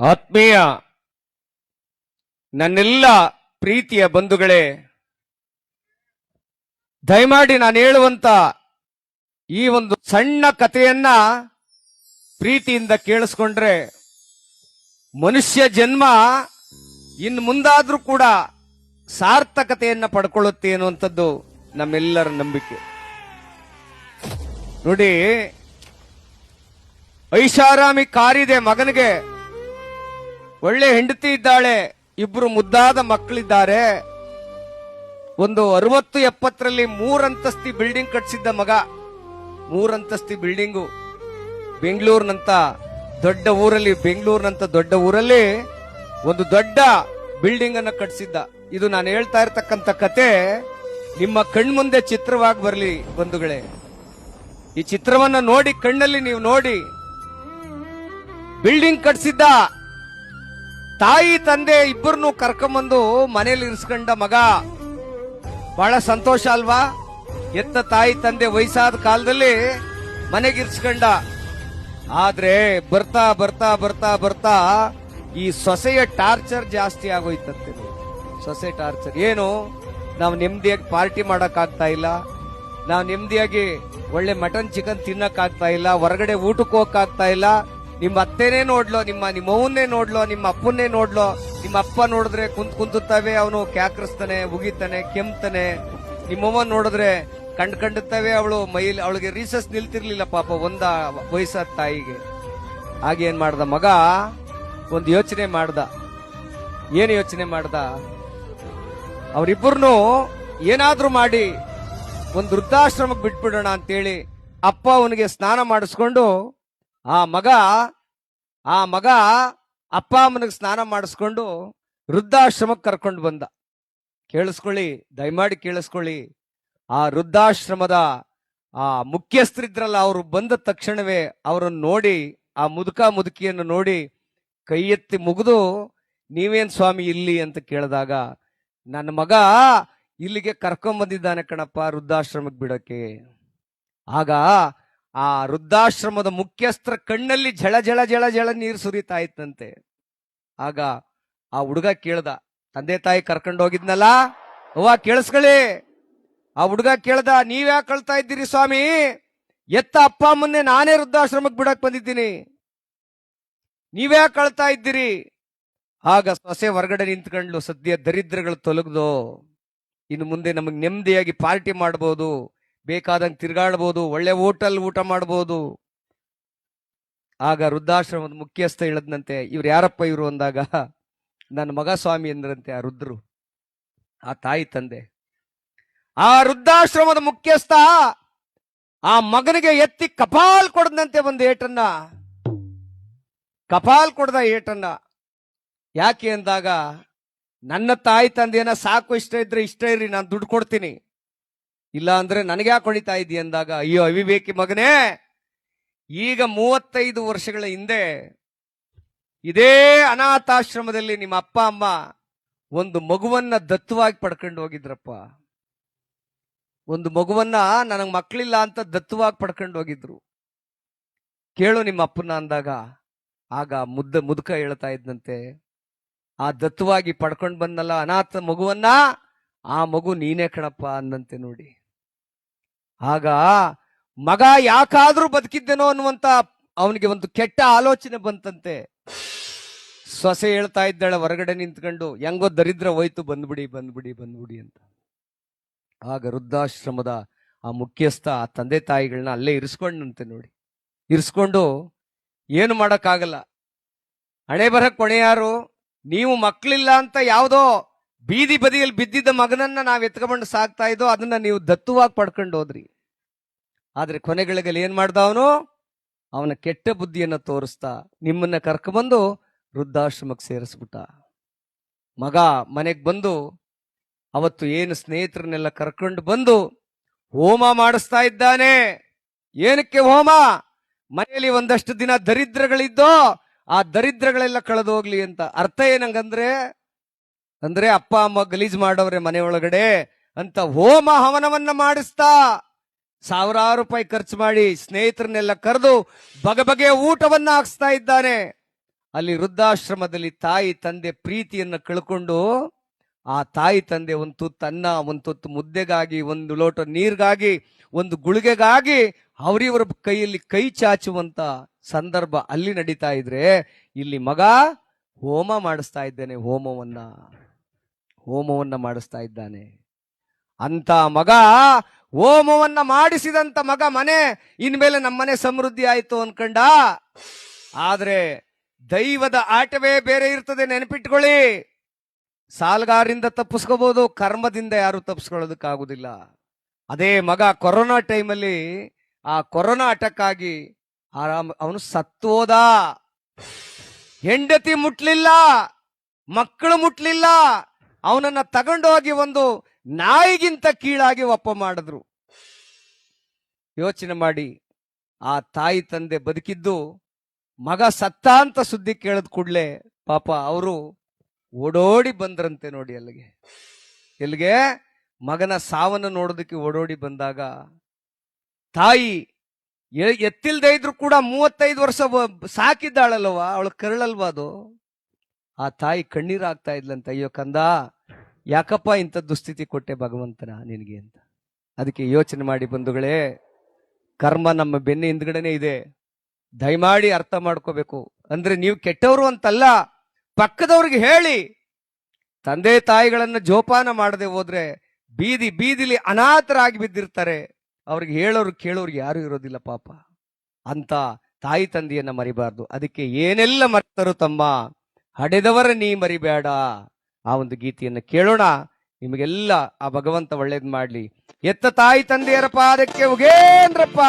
ಆತ್ಮೀಯ ನನ್ನೆಲ್ಲ ಪ್ರೀತಿಯ ಬಂಧುಗಳೇ, ದಯಮಾಡಿ ನಾನು ಹೇಳುವಂತ ಈ ಒಂದು ಸಣ್ಣ ಕಥೆಯನ್ನ ಪ್ರೀತಿಯಿಂದ ಕೇಳಿಸ್ಕೊಂಡ್ರೆ ಮನುಷ್ಯ ಜನ್ಮ ಇನ್ನು ಮುಂದಾದ್ರೂ ಕೂಡ ಸಾರ್ಥಕತೆಯನ್ನ ಪಡ್ಕೊಳ್ಳುತ್ತೆ ಅನ್ನುವಂಥದ್ದು ನಮ್ಮೆಲ್ಲರ ನಂಬಿಕೆ. ನೋಡಿ, ಐಷಾರಾಮಿ ಕಾರಿದೆ ಮಗನಿಗೆ ಒಳ್ಳೆ ಹೆಂಡತಿ ಇದ್ದಾಳೆ, ಇಬ್ರು ಮುದ್ದಾದ ಮಕ್ಕಳಿದ್ದಾರೆ. ಒಂದು ಅರವತ್ತು ಎಪ್ಪತ್ತರಲ್ಲಿ ಮೂರಂತಸ್ತಿ ಬಿಲ್ಡಿಂಗ್ ಕಟ್ಸಿದ್ದ ಮಗ. ಮೂರಂತಸ್ತಿ ಬಿಲ್ಡಿಂಗು ಬೆಂಗಳೂರಿನಂತ ದೊಡ್ಡ ಊರಲ್ಲಿ, ಬೆಂಗಳೂರಿನಂತ ದೊಡ್ಡ ಊರಲ್ಲಿ ಒಂದು ದೊಡ್ಡ ಬಿಲ್ಡಿಂಗ್ ಅನ್ನ ಕಟ್ಸಿದ್ದ. ಇದು ನಾನು ಹೇಳ್ತಾ ಇರ್ತಕ್ಕಂಥ ಕತೆ. ನಿಮ್ಮ ಕಣ್ಮುಂದೆ ಚಿತ್ರವಾಗಿ ಬರಲಿ ಬಂಧುಗಳೇ. ಈ ಚಿತ್ರವನ್ನ ನೋಡಿ, ಕಣ್ಣಲ್ಲಿ ನೀವು ನೋಡಿ. ಬಿಲ್ಡಿಂಗ್ ಕಟ್ಸಿದ್ದ ತಾಯಿ ತಂದೆ ಇಬ್ಬರನ್ನು ಕರ್ಕೊಂಬಂದು ಮನೇಲಿ ಇರಿಸ್ಕೊಂಡ ಮಗ ಬಹಳ ಸಂತೋಷ ಅಲ್ವಾ? ಎತ್ತ ತಾಯಿ ತಂದೆ ವಯಸ್ಸಾದ ಕಾಲದಲ್ಲಿ ಮನೆಗೆ ಇರಿಸ್ಕೊಂಡ. ಆದ್ರೆ ಬರ್ತಾ ಬರ್ತಾ ಬರ್ತಾ ಬರ್ತಾ ಈ ಸೊಸೆಯ ಟಾರ್ಚರ್ ಜಾಸ್ತಿ ಆಗೋಯ್ತಂತೆ. ಸೊಸೆ ಟಾರ್ಚರ್. ಏನು? ನಾವು ನೆಮ್ಮದಿಯಾಗಿ ಪಾರ್ಟಿ ಮಾಡಕ್ ಆಗ್ತಾ ಇಲ್ಲ. ನಾವು ನೆಮ್ಮದಿಯಾಗಿ ಒಳ್ಳೆ ಮಟನ್ ಚಿಕನ್ ತಿನ್ನಕ್ ಆಗ್ತಾ ಇಲ್ಲ. ಹೊರಗಡೆ ಊಟಕ್ಕೆ ಹೋಗಕ್ ಆಗ್ತಾ ಇಲ್ಲ. ನಿಮ್ಮ ಅತ್ತೆನೇ ನೋಡ್ಲೋ, ನಿಮ್ಮ ನಿಮ್ಮ ಅವ್ವನ್ನೇ ನೋಡ್ಲೋ, ನಿಮ್ಮ ಅಪ್ಪನ್ನೇ ನೋಡ್ಲೋ, ನಿಮ್ಮ ಅಪ್ಪ ನೋಡಿದ್ರೆ ಕುಂತ್ ಕುಂತುತ್ತವೆ, ಅವನು ಕ್ಯಾಕ್ರಿಸ್ತಾನೆ, ಉಗಿತಾನೆ, ಕೆಮ್ತಾನೆ. ನಿಮ್ಮವ್ವ ನೋಡಿದ್ರೆ ಕಂಡ್ ಕಂಡುತ್ತವೆ, ಅವಳು ಮೈಲಿ, ಅವಳಿಗೆ ರೀಸಸ್ ನಿಲ್ತಿರ್ಲಿಲ್ಲ ಪಾಪ ಒಂದ ವಯಸ್ಸಾದ ತಾಯಿಗೆ. ಹಾಗೆ ಏನ್ ಮಾಡ್ದ ಮಗ? ಒಂದು ಯೋಚನೆ ಮಾಡ್ದ. ಏನು ಯೋಚನೆ ಮಾಡ್ದ? ಅವರಿಬ್ಬರನ್ನು ಏನಾದ್ರೂ ಮಾಡಿ ಒಂದು ವೃದ್ಧಾಶ್ರಮಕ್ಕೆ ಬಿಟ್ಬಿಡೋಣ ಅಂತೇಳಿ ಅಪ್ಪ ಅವನಿಗೆ ಸ್ನಾನ ಮಾಡಿಸ್ಕೊಂಡು ಆ ಮಗ ಆ ಮಗ ಅಪ್ಪ ಅಮ್ಮನಿಗೆ ಸ್ನಾನ ಮಾಡಿಸ್ಕೊಂಡು ವೃದ್ಧಾಶ್ರಮಕ್ಕೆ ಕರ್ಕೊಂಡು ಬಂದ. ಕೇಳಿಸ್ಕೊಳ್ಳಿ, ದಯಮಾಡಿ ಕೇಳಿಸ್ಕೊಳ್ಳಿ. ಆ ವೃದ್ಧಾಶ್ರಮದ, ಆ ಮುಖ್ಯಸ್ಥರಿದ್ರಲ್ಲ ಅವರು ಬಂದ ತಕ್ಷಣವೇ ಅವರನ್ನು ನೋಡಿ, ಆ ಮುದುಕ ಮುದುಕಿಯನ್ನು ನೋಡಿ ಕೈ ಎತ್ತಿ ಮುಗಿದು, ನೀವೇನ್ ಸ್ವಾಮಿ ಇಲ್ಲಿ? ಅಂತ ಕೇಳಿದಾಗ, ನನ್ನ ಮಗ ಇಲ್ಲಿಗೆ ಕರ್ಕೊಂಬಂದಿದ್ದಾನೆ ಕಣಪ್ಪ ವೃದ್ಧಾಶ್ರಮಕ್ಕೆ ಬಿಡೋಕೆ ಆಗ ಆ ವೃದ್ಧಾಶ್ರಮದ ಮುಖ್ಯಸ್ಥರ ಕಣ್ಣಲ್ಲಿ ಝಳ ಝಳ ಝಳ ಝಳ ನೀರು ಸುರಿತಾ ಇತ್ತಂತೆ. ಆಗ ಆ ಹುಡುಗ ಕೇಳ್ದ, ತಂದೆ ತಾಯಿ ಕರ್ಕೊಂಡು ಹೋಗಿದ್ನಲ್ಲ? ಅವ್ವ ಕೇಳಿಸ್ಕೊಳ್ಳಿ. ಆ ಹುಡುಗ ಕೇಳ್ದ ನೀವ್ಯಾಕೆ ಕಳ್ತಾ ಇದ್ದೀರಿ ಸ್ವಾಮಿ? ಎತ್ತ ಅಪ್ಪ ಅಮ್ಮನ್ನೇ ನಾನೇ ವೃದ್ಧಾಶ್ರಮಕ್ಕೆ ಬಿಡಕ್ ಬಂದಿದ್ದೀನಿ. ನೀವ್ಯಾಕೆ ಕಳ್ತಾ ಇದ್ದೀರಿ? ಆಗ ಸೊಸೆ ಹೊರಗಡೆ ನಿಂತ್ಕೊಂಡ್ಲು, ಸದ್ಯ ದರಿದ್ರಗಳು ತೊಲಗ್ದು, ಇನ್ನು ಮುಂದೆ ನಮಗೆ ನೆಮ್ಮದಿಯಾಗಿ ಪಾರ್ಟಿ ಮಾಡ್ಬೋದು ಬೇಕಾದಂಗೆ ತಿರುಗಾಡ್ಬೋದು, ಒಳ್ಳೆ ಹೋಟೆಲ್ ಊಟ ಮಾಡ್ಬೋದು. ಆಗ ವೃದ್ಧಾಶ್ರಮದ ಮುಖ್ಯಸ್ಥ ಹೇಳದ್ನಂತೆ, ಇವ್ರು ಯಾರಪ್ಪ ಇವರು? ಅಂದಾಗ, ನನ್ನ ಮಗ ಸ್ವಾಮಿ ಅಂದ್ರಂತೆ ಆ ರುದ್ರು ಆ ತಾಯಿ ತಂದೆ. ಆ ವೃದ್ಧಾಶ್ರಮದ ಮುಖ್ಯಸ್ಥ ಆ ಮಗನಿಗೆ ಎತ್ತಿ ಕಪಾಲ್ ಕೊಡದಂತೆ ಒಂದು ಏಟನ್ನ. ಕಪಾಲ್ ಕೊಡ್ದ ಏಟನ್ನ. ಯಾಕೆ ಅಂದಾಗ, ನನ್ನ ತಾಯಿ ತಂದೆಯನ್ನ ಸಾಕು, ಇಷ್ಟ ಇದ್ರೆ ಇಷ್ಟ ಇರ್ರಿ ನಾನು ದುಡ್ಡು ಕೊಡ್ತೀನಿ. ಇಲ್ಲ ಅಂದ್ರೆ ನನಗೆ ಯಾಕೆ ಹೊಡಿತಾ ಇದ್ದಿ ಅಂದಾಗ, ಅಯ್ಯೋ ಅವಿವೇಕಿ ಮಗನೇ, ಈಗ ಮೂವತ್ತೈದು ವರ್ಷಗಳ ಹಿಂದೆ ಇದೇ ಅನಾಥಾಶ್ರಮದಲ್ಲಿ ನಿಮ್ಮ ಅಪ್ಪ, ಅಮ್ಮ ಒಂದು ಮಗುವನ್ನ ದತ್ತವಾಗಿ ಪಡ್ಕೊಂಡು ಹೋಗಿದ್ರಪ್ಪ. ಒಂದು ಮಗುವನ್ನ ನನಗೆ ಮಕ್ಕಳಿಲ್ಲ ಅಂತ ದತ್ತವಾಗಿ ಪಡ್ಕೊಂಡು ಹೋಗಿದ್ರು. ಕೇಳು ನಿಮ್ಮ ಅಪ್ಪನ ಅಂದಾಗ, ಆಗ ಮುದ್ದ ಮುದುಕ ಹೇಳ್ತಾ ಇದ್ದಂತೆ ಆ ದತ್ತವಾಗಿ ಪಡ್ಕೊಂಡು ಬಂದಲ್ಲ ಅನಾಥ ಮಗುವನ್ನ, ಆ ಮಗು ನೀನೇ ಕಣಪ್ಪ ಅಂದಂತೆ ನೋಡಿ. ಆಗ ಮಗ ಯಾಕಾದ್ರೂ ಬದುಕಿದ್ದೇನೋ ಅನ್ನುವಂತ ಅವನಿಗೆ ಒಂದು ಕೆಟ್ಟ ಆಲೋಚನೆ ಬಂತಂತೆ. ಸೊಸೆ ಹೇಳ್ತಾ ಇದ್ದಾಳೆ, ಹೊರಗಡೆ ನಿಂತ್ಕೊಂಡು, ಹೆಂಗೋ ದರಿದ್ರ ಹೋಯ್ತು, ಬಂದ್ಬಿಡಿ ಬಂದ್ಬಿಡಿ ಬಂದ್ಬಿಡಿ ಅಂತ. ಆಗ ವೃದ್ಧಾಶ್ರಮದ ಆ ಮುಖ್ಯಸ್ಥ, ಆ ತಂದೆ ತಾಯಿಗಳನ್ನ ಅಲ್ಲೇ ಇರಿಸ್ಕೊಂಡಂತೆ ನೋಡಿ. ಇರಿಸ್ಕೊಂಡು ಏನು ಮಾಡೋಕ್ಕಾಗಲ್ಲ. ಹಣೆ ಬರ ಕೊಣೆಯಾರು ನೀವು ಮಕ್ಕಳಿಲ್ಲ ಅಂತ ಯಾವುದೋ ಬೀದಿ ಬದಿಯಲ್ಲಿ ಬಿದ್ದಿದ್ದ ಮಗನನ್ನ ನಾವು ಎತ್ಕೊಂಡು ಸಾಕ್ತಾ ಇದ್ದೋ ಅದನ್ನ ನೀವು ದತ್ತುವಾಗಿ ಪಡ್ಕೊಂಡು ಹೋದ್ರಿ. ಆದ್ರೆ ಕೊನೆಗಳಿಗೆ ಏನ್ ಮಾಡ್ದ ಅವನು? ಅವನ ಕೆಟ್ಟ ಬುದ್ಧಿಯನ್ನ ತೋರಿಸ್ತಾ ನಿಮ್ಮನ್ನ ಕರ್ಕೊಂಡ್ಬಂದು ವೃದ್ಧಾಶ್ರಮಕ್ಕೆ ಸೇರಿಸ್ಬಿಟ್ಟ. ಮಗ ಮನೆಗೆ ಬಂದು ಅವತ್ತು ಏನು ಸ್ನೇಹಿತರನ್ನೆಲ್ಲ ಕರ್ಕೊಂಡು ಬಂದು ಹೋಮ ಮಾಡಿಸ್ತಾ ಇದ್ದಾನೆ. ಏನಕ್ಕೆ ಹೋಮ? ಮನೆಯಲ್ಲಿ ಒಂದಷ್ಟು ದಿನ ದರಿದ್ರಗಳಿದ್ದೋ ಆ ದರಿದ್ರಗಳೆಲ್ಲ ಕಳೆದು ಹೋಗ್ಲಿ ಅಂತ ಅರ್ಥ ಏನಂಗಂದ್ರೆ ಅಂದ್ರೆ ಅಪ್ಪ, ಅಮ್ಮ ಗಲೀಜ್ ಮಾಡವ್ರೆ ಮನೆ ಒಳಗಡೆ ಅಂತ ಹೋಮ ಹವನವನ್ನ ಮಾಡಿಸ್ತಾ ಸಾವಿರಾರು ರೂಪಾಯಿ ಖರ್ಚು ಮಾಡಿ ಸ್ನೇಹಿತರನ್ನೆಲ್ಲ ಕರೆದು ಬಗೆ ಬಗೆಯ ಊಟವನ್ನ ಹಾಕ್ಸ್ತಾ ಇದ್ದಾನೆ. ಅಲ್ಲಿ ವೃದ್ಧಾಶ್ರಮದಲ್ಲಿ ತಾಯಿ, ತಂದೆ ಪ್ರೀತಿಯನ್ನ ಕಳ್ಕೊಂಡು ಆ ತಾಯಿ, ತಂದೆ ಒಂದು ತುತ್ತು ಅನ್ನ, ಒಂದು ತುತ್ತು ಮುದ್ದೆಗಾಗಿ, ಒಂದು ಲೋಟ ನೀರಿಗಾಗಿ, ಒಂದು ಗುಳಿಗೆಗಾಗಿ ಅವರಿವರ ಕೈಯಲ್ಲಿ ಕೈ ಚಾಚುವಂತ ಸಂದರ್ಭ ಅಲ್ಲಿ ನಡೀತಾ ಇದ್ರೆ ಇಲ್ಲಿ ಮಗ ಹೋಮ ಮಾಡಿಸ್ತಾ ಇದ್ದೇನೆ ಹೋಮವನ್ನ. ಹೋಮವನ್ನ ಮಾಡಿಸ್ತಾ ಇದ್ದಾನೆ. ಅಂತ ಮಗ ಹೋಮವನ್ನ ಮಾಡಿಸಿದಂತ ಮಗ ಮನೆ, ಇನ್ಮೇಲೆ ನಮ್ಮನೆ ಸಮೃದ್ಧಿ ಆಯ್ತು ಅನ್ಕಂಡ. ಆದ್ರೆ ದೈವದ ಆಟವೇ ಬೇರೆ ಇರ್ತದೆ, ನೆನಪಿಟ್ಕೊಳ್ಳಿ. ಸಾಲ್ಗಾರಿಂದ ತಪ್ಪಿಸ್ಕೋಬಹುದು ಕರ್ಮದಿಂದ ಯಾರು ತಪ್ಪಿಸ್ಕೊಳ್ಳೋದಕ್ಕಾಗುದಿಲ್ಲ ಅದೇ ಮಗ ಕೊರೋನಾ ಟೈಮಲ್ಲಿ ಆ ಕೊರೋನಾ ಆಟಕ್ಕಾಗಿ ಆರಾಮ್, ಅವನು ಸತ್ತೋದ ಹೆಂಡತಿ ಮುಟ್ಲಿಲ್ಲ, ಮಕ್ಕಳು ಮುಟ್ಲಿಲ್ಲ. ಅವನನ್ನ ತಗೊಂಡೋಗಿ ಒಂದು ನಾಯಿಗಿಂತ ಕೀಳಾಗಿ ಒಪ್ಪ ಮಾಡಿದ್ರು. ಯೋಚನೆ ಮಾಡಿ, ಆ ತಾಯಿ ತಂದೆ ಬದುಕಿದ್ದು, ಮಗ ಸತ್ತ ಅಂತ ಸುದ್ದಿ ಕೇಳದ್ ಕೂಡ್ಲೆ, ಪಾಪ ಅವರು ಓಡೋಡಿ ಬಂದ್ರಂತೆ ನೋಡಿ ಅಲ್ಲಿಗೆ. ಎಲ್ಲಿಗೆ? ಮಗನ ಸಾವನ್ನು ನೋಡೋದಕ್ಕೆ ಓಡೋಡಿ ಬಂದಾಗ, ತಾಯಿ ಎತ್ತಿಲ್ದೇ ಇದ್ರು ಕೂಡ ಮೂವತ್ತೈದು ವರ್ಷ ಸಾಕಿದ್ದಾಳಲ್ವ ಅವಳು ಕರಳಲ್ವಾ ಅದು? ಆ ತಾಯಿ ಕಣ್ಣೀರಾಗ್ತಾ ಇದ್ಲಂತ, ಅಯ್ಯೋ ಕಂದ, ಯಾಕಪ್ಪ ಇಂಥ ದುಸ್ಥಿತಿ ಕೊಟ್ಟೆ ಭಗವಂತನ ನಿನಗೆ? ಅಂತ. ಅದಕ್ಕೆ ಯೋಚನೆ ಮಾಡಿ ಬಂಧುಗಳೇ, ಕರ್ಮ ನಮ್ಮ ಬೆನ್ನ ಹಿಂದ್ಗಡೆನೆ ಇದೆ. ದಯಮಾಡಿ ಅರ್ಥ ಮಾಡ್ಕೋಬೇಕು. ಅಂದ್ರೆ ನೀವು ಕೆಟ್ಟವರು ಅಂತಲ್ಲ, ಪಕ್ಕದವ್ರಿಗೆ ಹೇಳಿ. ತಂದೆ ತಾಯಿಗಳನ್ನ ಜೋಪಾನ ಮಾಡದೆ ಹೋದ್ರೆ ಬೀದಿ ಬೀದಿಲಿ ಅನಾಥರಾಗಿ ಬಿದ್ದಿರ್ತಾರೆ. ಅವ್ರಿಗೆ ಹೇಳೋರು ಕೇಳೋರು ಯಾರು ಇರೋದಿಲ್ಲ ಪಾಪ. ಅಂತ ತಾಯಿ ತಂದೆಯನ್ನ ಮರಿಬಾರ್ದು. ಅದಕ್ಕೆ ಏನೆಲ್ಲ ಮರ್ತರು ತಮ್ಮ? ಹಡೆದವರ ನೀ ಮರಿಬೇಡ. ಆ ಒಂದು ಗೀತೆಯನ್ನು ಕೇಳೋಣ. ನಿಮಗೆಲ್ಲ ಆ ಭಗವಂತ ಒಳ್ಳೇದು ಮಾಡಲಿ. ಎತ್ತ ತಾಯಿ ತಂದೆಯರ ಪಾದಕ್ಕೆ ಉಗೇಂದ್ರಪ್ಪ.